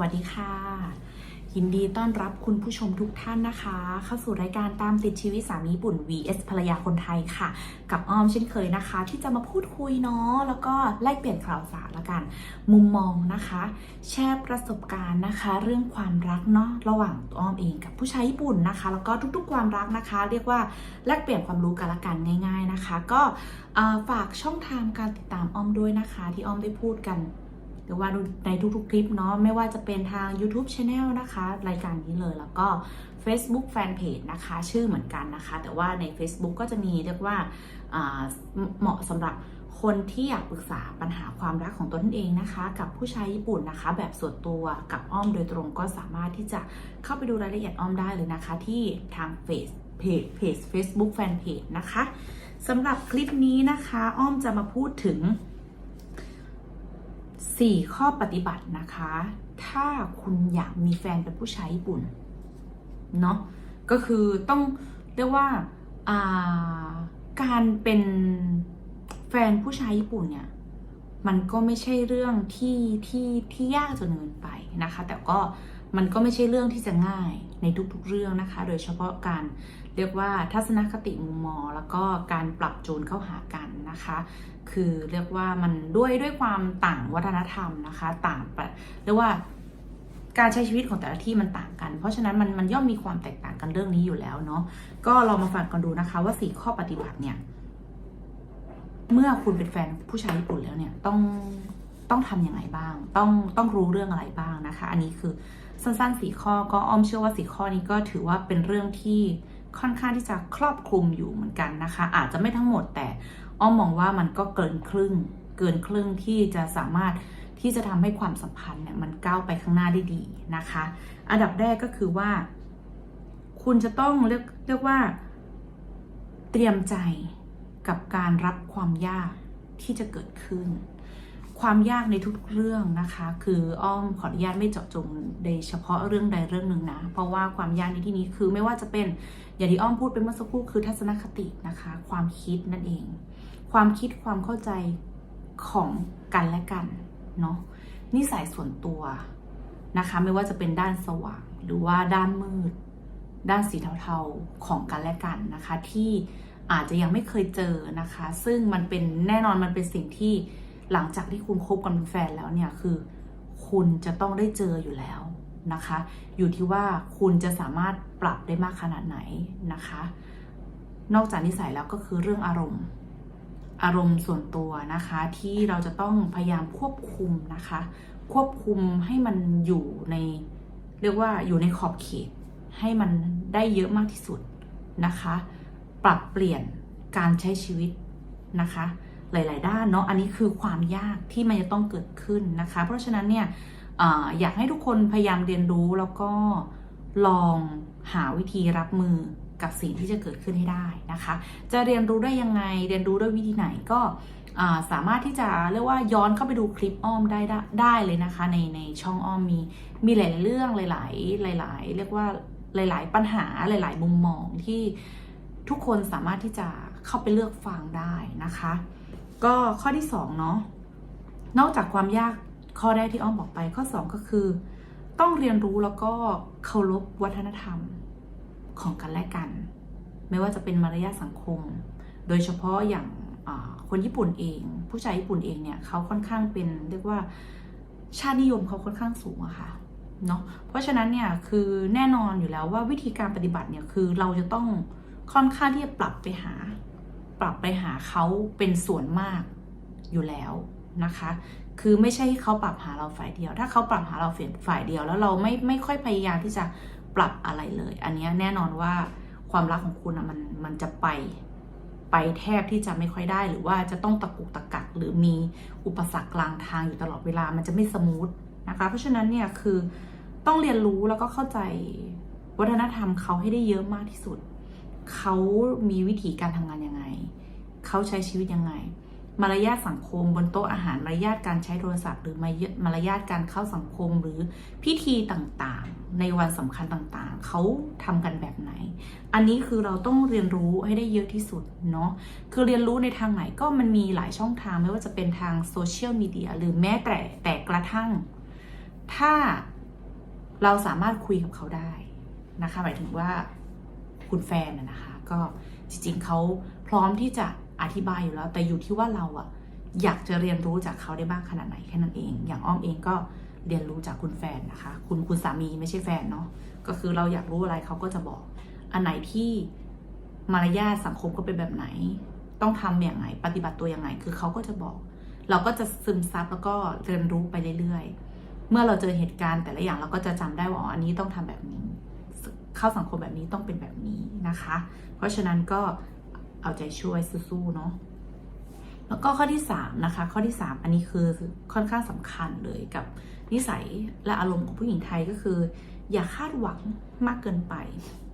วัสดีค่ะ ยินดีต้อนรับคุณผู้ชมทุกท่านนะคะ เข้าสู่รายการตามติดชีวิตสามีญี่ปุ่น vs ภรรยาคนไทยค่ะ กับอ้อมเช่นเคยนะคะ ที่จะมาพูดคุยเนาะแล้วก็แลกเปลี่ยนข่าวสารละกัน มุมมองนะคะ แชร์ประสบการณ์นะคะ เรื่องความรักเนาะระหว่างตัวอ้อมเองกับผู้ชายญี่ปุ่นนะคะ แล้วก็ทุกๆความรักนะคะ เรียกว่าแลกเปลี่ยนความรู้กันละกันง่าย ๆนะคะ ก็ฝากช่องทางการติดตามอ้อมด้วยนะคะ ที่อ้อมได้พูดกัน หรือว่าในทุกๆคลิปเนาะไม่ว่าจะเป็นทาง YouTube Channel นะคะ รายการนี้เลยแล้วก็ Facebook Fanpage นะคะ ชื่อเหมือนกันนะคะ แต่ว่าใน Facebook ก็จะมีเรียกว่าอ่าเหมาะสำหรับคนที่อยากปรึกษาปัญหาความรักของตนเองนะคะ กับผู้ชายญี่ปุ่นนะคะ แบบส่วนตัวกับอ้อมโดยตรงก็สามารถที่จะเข้าไปดูรายละเอียดอ้อมได้เลยนะคะ ที่ทางเฟซเพจเพจ Facebook Fanpage นะคะสำหรับคลิปนี้นะคะ อ้อมจะมาพูดถึง 4 ข้อปฏิบัตินะคะ ถ้าคุณอยากมีแฟนเป็นผู้ชายญี่ปุ่น เนาะก็คือต้องเรียกว่าอ่าการเป็นแฟนผู้ชายญี่ปุ่นเนี่ยมันก็ไม่ใช่เรื่องที่ที่ที่ยากจนเกินไปนะคะ แต่ก็มันก็ไม่ใช่เรื่องที่จะง่ายในทุกๆเรื่องนะคะ โดยเฉพาะการ เรียกว่าทัศนคติมุมมอง แล้วก็การปรับจูนเข้าหากันนะคะ คือเรียกว่ามันด้วยด้วยความต่างวัฒนธรรมนะคะ ต่างเรียกว่าการใช้ชีวิตของแต่ละที่มันต่างกัน เพราะฉะนั้นมันมันย่อมมีความแตกต่างกันเรื่องนี้อยู่แล้วเนาะ ก็ลองมาฟังกันดูนะคะว่าสี่ข้อปฏิบัติเนี่ย เมื่อคุณเป็นแฟนผู้ชายญี่ปุ่นแล้วเนี่ยต้องต้องทำยังไงบ้าง ต้องต้องรู้เรื่องอะไรบ้างนะคะ อันนี้คือสั้นๆสี่ข้อก็อ้อมเชื่อว่าสี่ข้อนี้ก็ถือว่าเป็นเรื่องที่ ค่อนข้างที่จะครอบคลุมอยู่เหมือนกันนะคะ อาจจะไม่ทั้งหมดแต่อ้อมมองว่ามันก็เกินครึ่ง เกินครึ่งที่จะสามารถที่จะทำให้ความสัมพันธ์เนี่ยมันก้าวไปข้างหน้าได้ดีนะคะ อันดับแรกก็คือว่า คุณจะต้องเรียกเรียกว่า เตรียมใจกับการรับความยากที่จะเกิดขึ้น ความยากในทุกเรื่องนะคะ คืออ้อมขออนุญาตไม่เจาะจงในเฉพาะเรื่องใดเรื่องหนึ่งนะ เพราะว่าความยากในที่นี้คือไม่ว่าจะเป็นอย่างที่อ้อมพูดไปเมื่อสักครู่คือทัศนคตินะคะ ความคิดนั่นเอง ความคิดความเข้าใจของกันและกันเนาะนิสัยส่วนตัวนะคะ ไม่ว่าจะเป็นด้านสว่างหรือว่าด้านมืด ด้านสีเทาๆของกันและกันนะคะ ที่อาจจะยังไม่เคยเจอนะคะ ซึ่งมันเป็นแน่นอนมันเป็นสิ่งที่ หลังจากที่คุณคบกันเป็นแฟนแล้วเนี่ยคือ คุณจะต้องได้เจออยู่แล้วนะคะ อยู่ที่ว่าคุณจะสามารถปรับได้มากขนาดไหนนะคะ นอกจากนิสัยแล้วก็คือเรื่องอารมณ์ อารมณ์ส่วนตัวนะคะ ที่เราจะต้องพยายามควบคุมนะคะ ควบคุมให้มันอยู่ในเรียกว่าอยู่ในขอบเขต ให้มันได้เยอะมากที่สุดนะคะ ปรับเปลี่ยนการใช้ชีวิตนะคะ หลาย ๆ ด้านเนาะอันนี้คือความยากที่มันจะต้องเกิดขึ้นนะคะ เพราะฉะนั้นเนี่ยออยากให้ทุกคนพยายามเรียนรู้แล้วก็ลองหาวิธีรับมือกับสิ่งที่จะเกิดขึ้นให้ได้นะคะ จะเรียนรู้ได้ยังไง เรียนรู้ด้วยวิธีไหนก็สามารถที่จะเรียกว่าย้อนเข้าไปดูคลิปอ้อมได้ได้ได้เลยนะคะ ในในช่องอ้อมมีมีหลาย ๆ เรื่องหลาย ๆ หลาย ๆ เรียกว่าหลาย ๆ ปัญหาหลาย ๆ มุมมองที่ทุกคนสามารถที่จะเข้าไปเลือกฟังได้นะคะ ก็ข้อที่สองเนาะนอกจากความยากข้อแรกที่อ้อมบอกไป ข้อสองก็คือ ต้องเรียนรู้แล้วก็เคารพวัฒนธรรมของกันและกัน ไม่ว่าจะเป็นมารยาทสังคม โดยเฉพาะอย่างคนญี่ปุ่นเอง ผู้ชายญี่ปุ่นเองเนี่ยเขาค่อนข้างเป็นเรียกว่าชาตินิยมเขาค่อนข้างสูงอะค่ะเนาะเพราะฉะนั้นเนี่ยคือแน่นอนอยู่แล้วว่าวิธีการปฏิบัติเนี่ยคือเราจะต้องค่อนข้างที่จะปรับไปหา ปรับไปหาเขาเป็นส่วนมากอยู่แล้วนะคะ คือไม่ใช่เขาปรับหาเราฝ่ายเดียว ถ้าเขาปรับหาเราฝ่ายเดียว แล้วเราไม่ไม่ค่อยพยายามที่จะปรับอะไรเลย อันนี้แน่นอนว่าความรักของคุณอะมันมันจะไปไปแทบที่จะไม่ค่อยได้ หรือว่าจะต้องตะกุกตะกักหรือมีอุปสรรคกลางทางอยู่ตลอดเวลามันจะไม่สมูทนะคะ เพราะฉะนั้นเนี่ยคือต้องเรียนรู้แล้วก็เข้าใจวัฒนธรรมเขาให้ได้เยอะมากที่สุด เขามีวิธีการทำงานยังไง เขาใช้ชีวิตยังไง มารยาทสังคมบนโต๊ะอาหารมารยาทการใช้โทรศัพท์ หรือมารยาทการเข้าสังคมหรือพิธีต่างๆ ในวันสำคัญต่างๆ เขาทำกันแบบไหน อันนี้คือเราต้องเรียนรู้ให้ได้เยอะที่สุดเนาะ คือเรียนรู้ในทางไหนก็มันมีหลายช่องทางไม่ว่าจะเป็นทางโซเชียลมีเดียหรือแม้แต่แต่กระทั่ง ถ้าเราสามารถคุยกับเขาได้นะคะหมายถึงว่า คุณแฟนนะนะคะ ก็จริงๆเขาพร้อมที่จะอธิบายอยู่แล้ว แต่อยู่ที่ว่าเราอะอยากจะเรียนรู้จากเขาได้บ้างขนาดไหนแค่นั้นเอง อย่างอ้อมเองก็เรียนรู้จากคุณแฟนนะคะ คุณคุณสามีไม่ใช่แฟนเนาะก็คือเราอยากรู้อะไรเขาก็จะบอก อันไหนที่มารยาทสังคมก็เป็นแบบไหน ต้องทำอย่างไง ปฏิบัติตัวอย่างไง คือเขาก็จะบอก เราก็จะซึมซับแล้วก็เรียนรู้ไปเรื่อยๆ เมื่อเราเจอเหตุการณ์แต่ละอย่างเราก็จะจำได้ว่าอ๋ออันนี้ต้องทำแบบนี้ เข้าสังคมแบบนี้ต้องเป็นแบบนี้นะคะ เพราะฉะนั้นก็เอาใจช่วยสู้ๆเนาะแล้วก็ข้อที่3นะคะข้อที่ 3 อันนี้คือค่อนข้างสำคัญเลยกับนิสัยและอารมณ์ของผู้หญิงไทยก็คือ อย่าคาดหวังมากเกินไป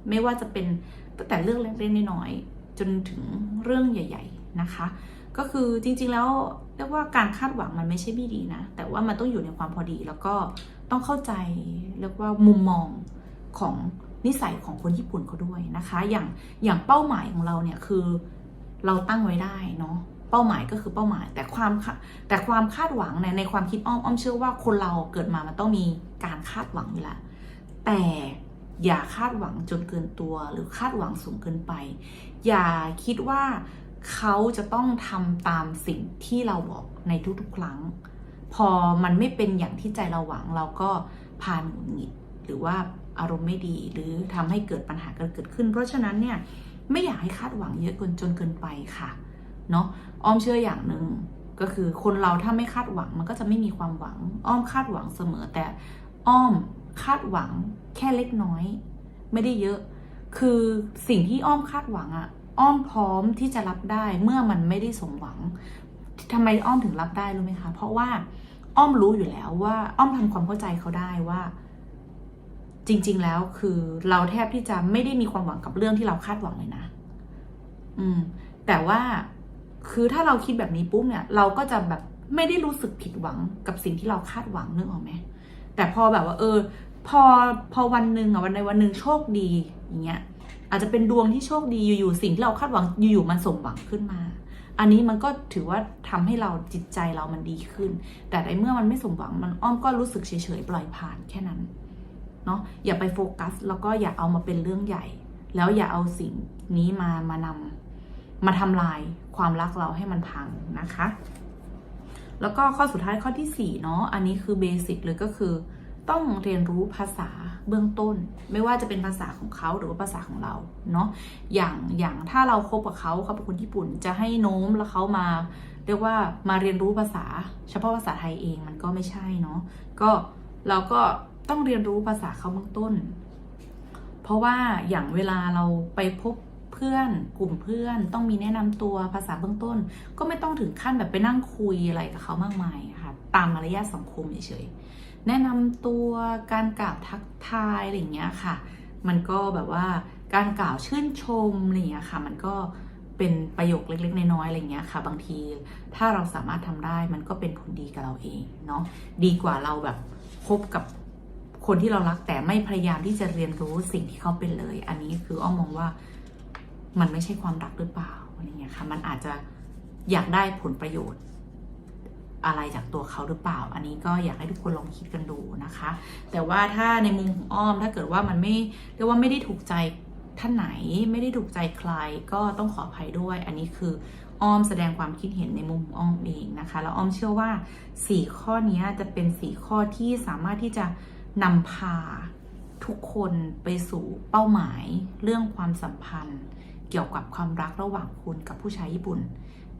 ไม่ว่าจะเป็นตั้งแต่เรื่องเล็กๆน้อยๆจนถึงเรื่องใหญ่ ๆนะคะ ก็คือจริงๆแล้วเรียกว่าการคาดหวังมันไม่ใช่ไม่ดีนะ แต่ว่ามันต้องอยู่ในความพอดีแล้วก็ต้องเข้าใจเรียกว่ามุมมองของ นิสัยของคนญี่ปุ่นเขาด้วยนะคะ อย่างอย่างเป้าหมายของเราเนี่ยคือเราตั้งไว้ได้เนาะเป้าหมายก็คือเป้าหมาย แต่ความแต่ความคาดหวังในในความคิดอ้อมอ้อมเชื่อว่าคนเราเกิดมามันต้องมีการคาดหวังอยู่แล้วแต่อย่าคาดหวังจนเกินตัว หรือคาดหวังสูงเกินไป อย่าคิดว่าเขาจะต้องทำตามสิ่งที่เราบอกในทุกๆครั้ง พอมันไม่เป็นอย่างที่ใจเราหวังเราก็พานหงุดหงิด หรือว่าอารมณ์ไม่ดีหรือทำให้เกิดปัญหาเกิดขึ้น เพราะฉะนั้นเนี่ยไม่อยากให้คาดหวังเยอะเกินจนเกินไปค่ะเนาะอ้อมเชื่ออย่างหนึ่งก็คือคนเราถ้าไม่คาดหวังมันก็จะไม่มีความหวัง อ้อมคาดหวังเสมอแต่อ้อมคาดหวังแค่เล็กน้อย ไม่ได้เยอะ คือสิ่งที่อ้อมคาดหวังอะอ้อมพร้อมที่จะรับได้เมื่อมันไม่ได้สมหวังทำไมอ้อมถึงรับได้รู้ไหมคะ เพราะว่าอ้อมรู้อยู่แล้วว่า อ้อมทำความเข้าใจเขาได้ว่า จริง ๆ แล้วคือเราแทบที่จะไม่ได้มีความหวังกับเรื่องที่เราคาดหวังเลยนะ อืม แต่ว่าคือถ้าเราคิดแบบนี้ปุ๊บเนี่ย เราก็จะแบบไม่ได้รู้สึกผิดหวังกับสิ่งที่เราคาดหวังนึกออกไหมแต่พอแบบว่า เออ พอพอวันหนึ่งอะวันในวันหนึ่งโชคดีอย่างเงี้ย อาจจะเป็นดวงที่โชคดีอยู่ๆสิ่งที่เราคาดหวังอยู่ๆมันสมหวังขึ้นมา อันนี้มันก็ถือว่าทำให้เราจิตใจเรามันดีขึ้น แต่ในเมื่อมันไม่สมหวังมันอ้อมก็รู้สึกเฉยๆปล่อยผ่านแค่นั้น เนาะอย่าไปโฟกัส แล้วก็อย่าเอามาเป็นเรื่องใหญ่ แล้วอย่าเอาสิ่งนี้มามานำมาทำลายความรักเราให้มันพังนะคะ แล้วก็ข้อสุดท้ายข้อที่4เนาะอันนี้คือเบสิกเลยก็คือ ต้องเรียนรู้ภาษาเบื้องต้น ไม่ว่าจะเป็นภาษาของเขาหรือว่าภาษาของเราเนาะอย่างอย่างถ้าเราคบกับเขาเขาเป็นคนญี่ปุ่นจะให้โน้มแล้วเขามาเรียกว่ามาเรียนรู้ภาษา เฉพาะภาษาไทยเองมันก็ไม่ใช่เนาะก็เราก็ ต้องเรียนรู้ภาษาเขาเบื้องต้น เพราะว่าอย่างเวลาเราไปพบเพื่อนกลุ่มเพื่อนต้องมีแนะนำตัวภาษาเบื้องต้น ก็ไม่ต้องถึงขั้นแบบไปนั่งคุยอะไรกับเขามากมายค่ะตามมารยาทสังคมเฉยๆแนะนำตัวการกล่าวทักทายอะไรอย่างเงี้ยค่ะ มันก็แบบว่าการกล่าวชื่นชมอะไรอย่างเงี้ยค่ะ มันก็เป็นประโยคเล็ก ๆ น้อยๆอะไรเงี้ยค่ะ บางทีถ้าเราสามารถทำได้มันก็เป็นผลดีกับเราเองเนาะดีกว่าเราแบบคบกับ คนที่เรารักแต่ไม่พยายามที่จะเรียนรู้สิ่งที่เขาเป็นเลย อันนี้คืออ้อมมองว่ามันไม่ใช่ความรักหรือเปล่าอะไรเงี้ยค่ะ มันอาจจะอยากได้ผลประโยชน์อะไรจากตัวเขาหรือเปล่า อันนี้ก็อยากให้ทุกคนลองคิดกันดูนะคะ แต่ว่าถ้าในมุมของอ้อมถ้าเกิดว่ามันไม่เรียกว่าไม่ได้ถูกใจท่านไหนไม่ได้ถูกใจใครก็ต้องขออภัยด้วย อันนี้คืออ้อมแสดงความคิดเห็นในมุมของอ้อมเองนะคะ แล้วอ้อมเชื่อว่า 4 ข้อนี้จะเป็น 4 ข้อที่สามารถที่จะ นำพาทุกคนไปสู่เป้าหมายเรื่องความสัมพันธ์ เกี่ยวกับความรักระหว่างคุณกับผู้ชายญี่ปุ่น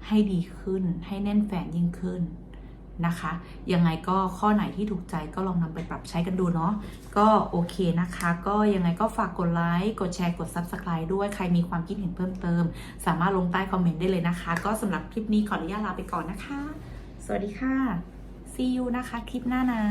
ให้ดีขึ้นให้แน่นแฟนยิ่งขึ้นนะคะ ยังไงก็ข้อไหนที่ถูกใจก็ลองนำไปปรับใช้กันดูเนาะก็โอเคนะคะ ก็ยังไงก็ฝากกดไลค์กดแชร์กด Subscribe ด้วยใครมีความคิดเห็นเพิ่มเติม สามารถลงใต้คอมเมนต์ได้เลยนะคะ ก็สำหรับคลิปนี้ขออนุญาตลาไปก่อนนะคะ สวัสดีค่ะ see you นะคะ คลิปหน้านะ